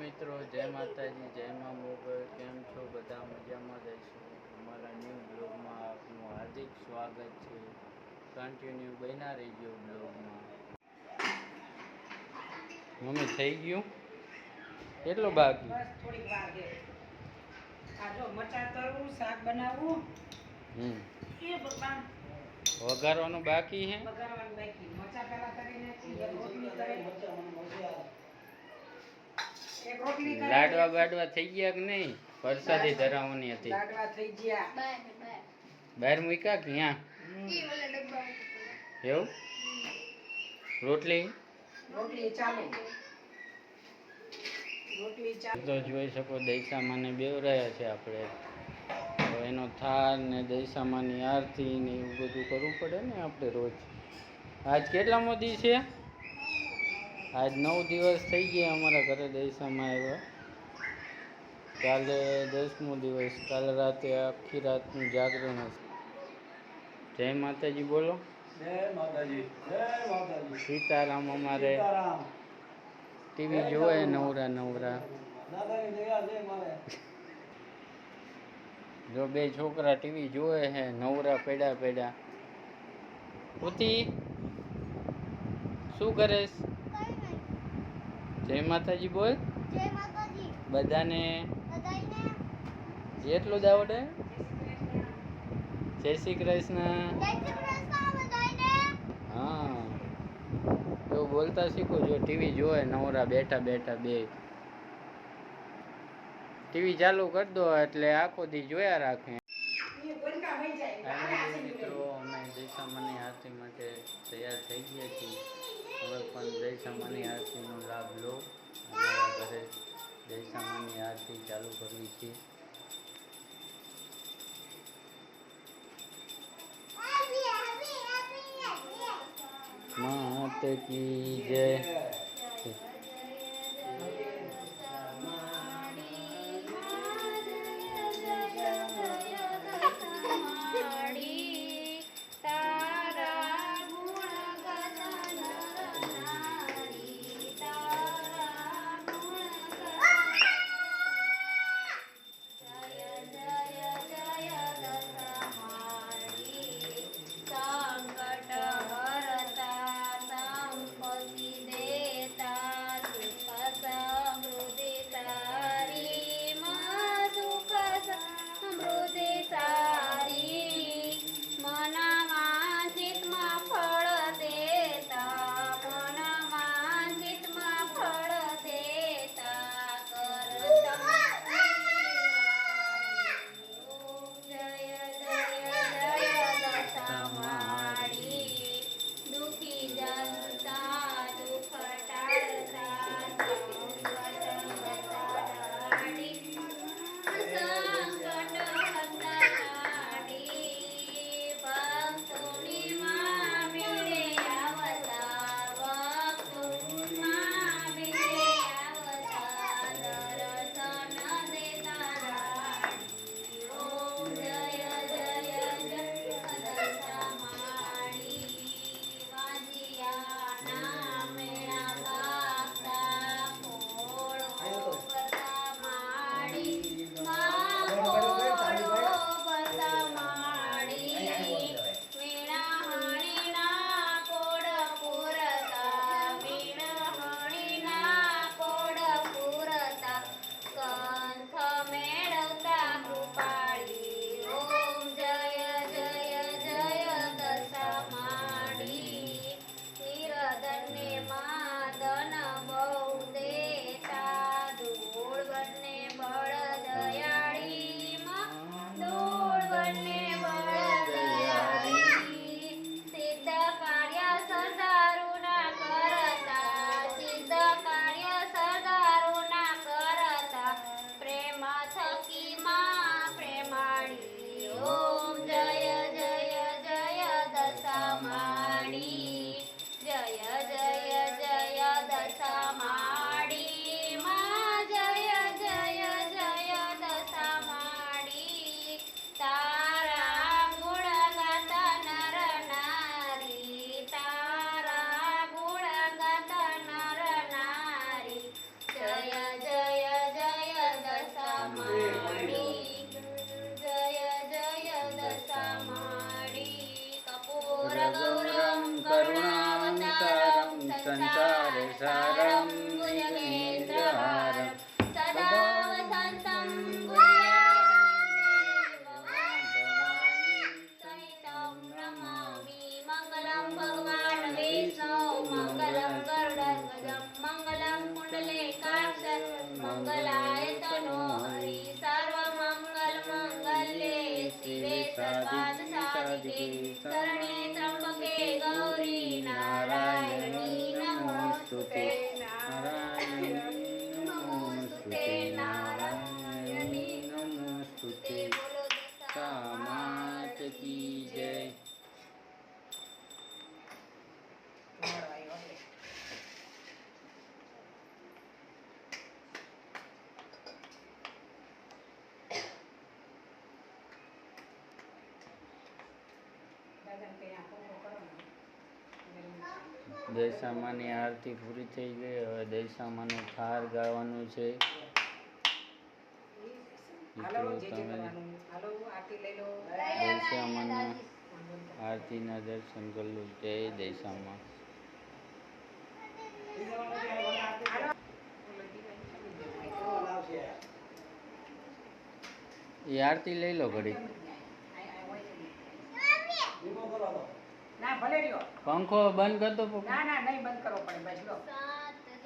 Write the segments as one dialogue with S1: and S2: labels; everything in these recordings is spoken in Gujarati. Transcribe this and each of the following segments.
S1: મિત્રો જય માતાજી જય મા મોગલ કેમ છો? બધા મજામાં જઈશું અમારા ન્યૂ બ્લોગમાં આપનું હાર્દિક સ્વાગત છે. કન્ટિન્યુ બન્યા રહીજો બ્લોગમાં મમ્મી થઈ ગયું? કેટલું બાકી?
S2: બસ થોડીક વાર છે આ જો મરચાં તરવું શાક બનાવવું.
S1: હમ.
S2: એ ભગવાન
S1: વઘારવાનું બાકી છે
S2: બગાડવાનું બાકી. મરચાં પહેલા કરીને રોટલી કરે
S1: લાડવા બાડવા થઈ ગયા કે નહીં? વરસાદી ધરાવવાની હતી.
S2: લાડવા થઈ ગયા.
S1: બહાર મૂક્યા કે ત્યાં એવું? રોટલી?
S2: રોટલી ચાલે.
S1: તો જોઈ શકો દૈસામાને બેવ રહ્યા છે આપણે. તો એનો થાર ને દૈસામાની આરતી ને એવું બધું કરવું પડે ને આપણે રોજ. આજ કેટલા મોદી છે? આજ નવ દિવસ થઈ ગયા અમારા ઘરે દૈસામાં આવ્યા. કાલે દસમો દિવસ કાલે રાતે આખી રાતનું જાગરણ હશે. જય માતાજી બોલો.
S3: જય માતાજી જય માતાજી.
S1: સીતારામ અમારે.
S3: સીતારામ.
S1: ટીવી જોવે નવરા નવરા.
S3: દાદાની દયા છે મારે.
S1: જો બે છોકરા ટીવી જોવે છે નવરા પડ્યા પડ્યા પુતી શું કરેશ જય માતાજી બોલ.
S4: જય માતાજી.
S1: બધાને જેટલું જ આવડે? જય શ્રી કૃષ્ણ.
S4: જય શ્રી કૃષ્ણ બધાયને.
S1: હા. તો બોલતા શીખો જો ટીવી જોવે નવરા બેઠા બેઠા બે. ટીવી ચાલુ કરી દો એટલે આખો દી જોયા રાખે. મિત્રો અમે જયસામાની આરતી માટે તૈયાર થઈ ગયા છીએ. હવે પણ જયસામાની આરતીનો લાભ લો. અમારા ઘરે જયસામાની આરતી ચાલુ કરવી છે. માત કી જય.
S2: 你家 દાદાને કંઈ આ ફોટો કરો ને.
S1: દૈસામાની આરતી પૂરી થઈ ગઈ. હવે દૈસામાનો થાર ગાવાનું છે.
S2: લઈ
S1: આરતીના દર્શન કરી લો. જય દૈસામાં એ આરતી લઈ લો ઘડી
S3: ધીમો કરો તો
S2: ના ભલે રહ્યો
S1: પંખો બંધ કરતો
S2: ના ના નહીં બંધ કરવો પડે બસ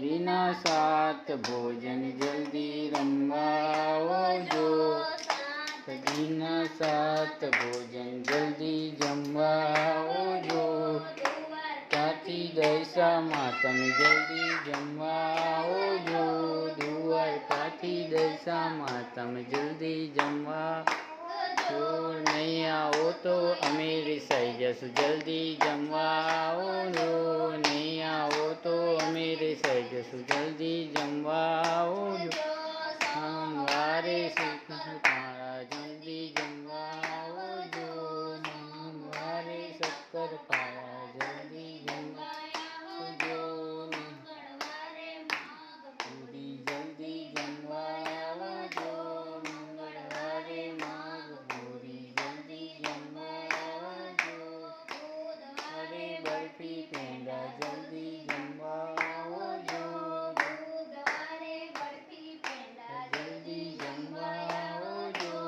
S1: વિના સાત ભોજન જલ્દી રમવા જો વિના સાત ભોજન જલ્દી જમવા જો તાતી દૈસા તમે જલ્દી જમવા જો દ્વારકાથી દૈસા તમે જલ્દી જમવા તો અમે રિસાઈ જશું. જલ્દી જમવાઓ નહીં આવો તો અમે રિસાઈ જશું. જલ્દી જમવા આવજો સોમવારે શ્રીકૃષ્ણ તારા જલ્દી જમવા આવજો સોમવારે શક્કર પારા જલ્દી જમવા આવજો પૂરી જલ્દી જમવા આવજો મંગળવારે માગ પૂરી જલ્દી જમવા આવજો અરે બરફી પેંડા જલ્દી જમવા આવજો જલ્દી જમવા આવજો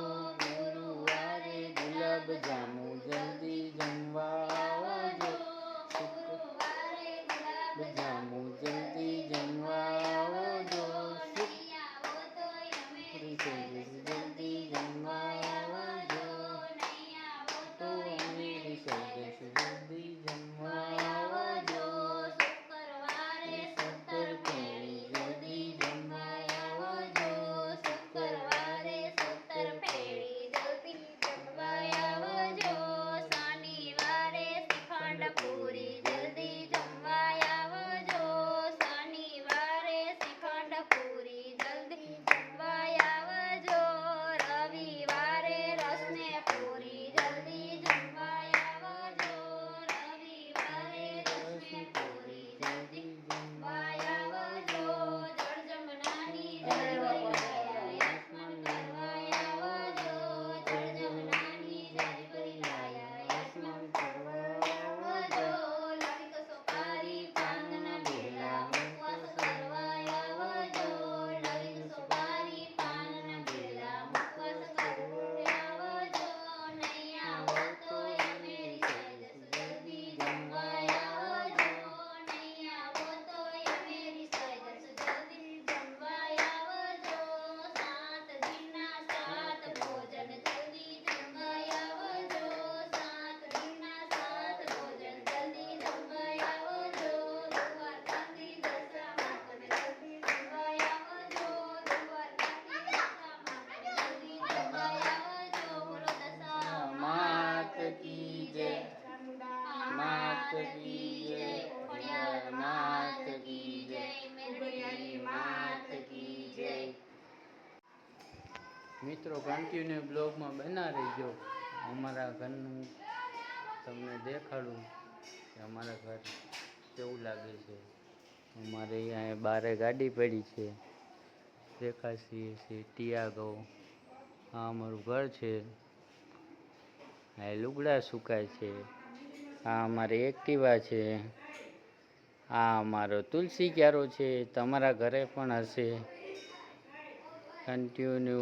S1: ગુરુવારે ગુલાબ જામુ જલ્દી જમવા આવજો ગુલાબ જામુ જલ્દી જમવા આવજો શુક્રી થઈ જશે જલ્દી જમવા આવજો તો અમે રિસાઈ જશું જલ્દી જમવા આવજો સત્તર પેરી જલ્દી જમવા આવજો
S4: શુક્રવારે સત્તર પેઢી જલ્દી જમવા આવજો શનિવારે શ્રીખંડ પૂરી જલ્દી જમવા આવજો શનિવારે શ્રીખંડ પૂરી જલ્દી જમવા આવજો રવિવારે રસને પૂરી જલ્દી જમવા આવજો રવિવારે રસને પૂરી જલ્દી જમવા આવજો જળજમનાની જળવરી આસમાન કરવા આવજો જળજમનાની જળવરી આસમાન કરવા આવજો લવિક સોપારી પાંદના બેલા મુખવાસ કરવા આવજો લવિક સોપારી પાંદના બેલા મુખવાસ કરવા આવજો નહીં આવો તો અમે જલ્દી જમવા આવજો નહીં આવો તો અમે રિસાઈ જશું જલ્દી જમવા આવજો સાત દિનના સાત ભોજન જલ્દી જમવા આવજો સાત દિનના સાત ભોજન જલ્દી જમવા આવજો દ્વારકાથી દશામાં તમે જલ્દી જમવા આવજો દ્વારકાથી દશામાં તમે જલ્દી જમવા આવજો બોલો દશા
S1: માત કી જય માત કી જય ખોડિયાર માત કી જય જય. મિત્રો કન્ટિન્યુ બ્લોગમાં બના રહેજો અમારા ઘરનું તમને દેખાડું કે અમારા ઘર કેવું લાગે છે. અમારે અહીંયા બારે ગાડી પડી છે. દેખાશી છે ટિયાગો. આ અમારું ઘર છે. આ લુગડા સુકાય છે. આ અમારી એક્ટિવા છે. આ અમારો તુલસી ક્યારો છે. તમારા ઘરે પણ હશે. કન્ટિન્યુ